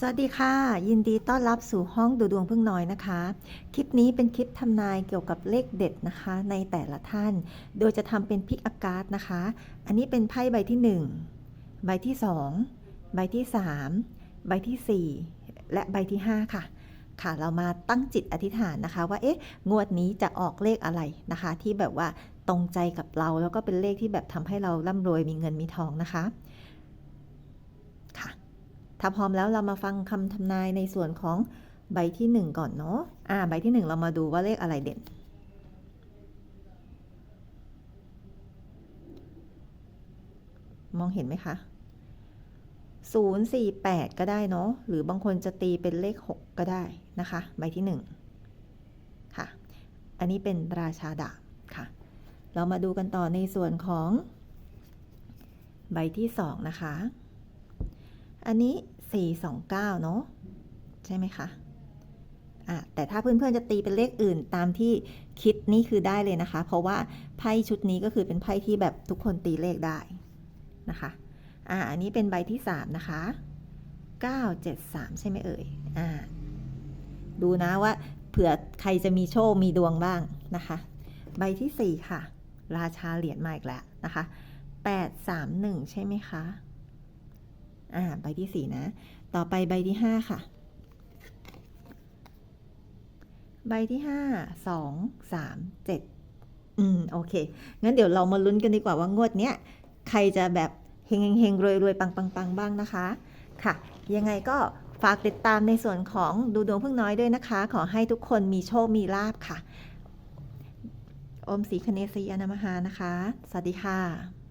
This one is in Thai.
สวัสดีค่ะ ยินดีต้อนรับสู่ห้องดูดวงพึ่งน้อยนะคะ คลิปนี้เป็นคลิปทำนายเกี่ยวกับเลขเด็ดนะคะ ในแต่ละท่าน โดยจะทำเป็นพิกอากาศนะคะ อันนี้เป็นไพ่ใบที่ 1 ใบที่ 2 ใบที่ 3 ใบทีสี่4 และใบที่ 5 ค่ะ ค่ะเรามาตั้งจิตอธิษฐานนะคะ ว่าเอ๊ะงวดนี้จะออกเลขอะไรนะคะ ที่แบบว่าตรงใจกับเราแล้วก็เป็นเลขที่แบบทำให้เราร่ำรวยมีเงินมีทองนะคะ ถ้าพร้อมแล้วเรามาฟังคำทำนายในส่วนของใบที่ 1 ก่อนเนาะอ่าใบที่ 1 เรามาดูว่าเลขอะไรเด่น มองเห็นไหมคะ 048 ก็ได้เนาะหรือบางคนจะตีเป็นเลข 6 ก็ได้นะคะ ใบที่ 1 ค่ะ อันนี้เป็นราชาดาบค่ะ เรามาดูกันต่อในส่วนของใบที่ 2 นะคะ อันนี้ 429 เนาะใช่ไหมคะอะแต่ถ้าเพื่อนๆจะตีเป็นเลขอื่นตามที่คิดนี่คือได้เลยนะคะ เพราะว่าไพ่ชุดนี้ก็คือเป็นไพ่ที่แบบทุกคนตีเลขได้นะคะอะอันนี้เป็นใบที่ 3 นะคะ 973 ใช่ไหมเอ่ยอ่าดูนะว่าเผื่อใครจะมีโชค มีดวงบ้างนะคะ ใบที่ 4 ค่ะ ราชาเหรียญมาอีกแล้วนะคะ 831 ใช่ไหมคะ อ่าใบที่สี่นะ ต่อไปใบที่ห้าค่ะ ใบที่ห้าสองสามเจ็ดอืม โอเค งั้นเดี๋ยวเรามาลุ้นกันดีกว่าว่างวดเนี้ย ใครจะแบบเฮงเฮงรวยรวยปังปังปังบ้างนะคะ ค่ะ ยังไงก็ฝากติดตามในส่วนของดูดวงพึ่งน้อยด้วยนะคะ ขอให้ทุกคนมีโชค มีลาบค่ะ อมศรีคเนศรีอนามหานะคะ สวัสดีค่ะ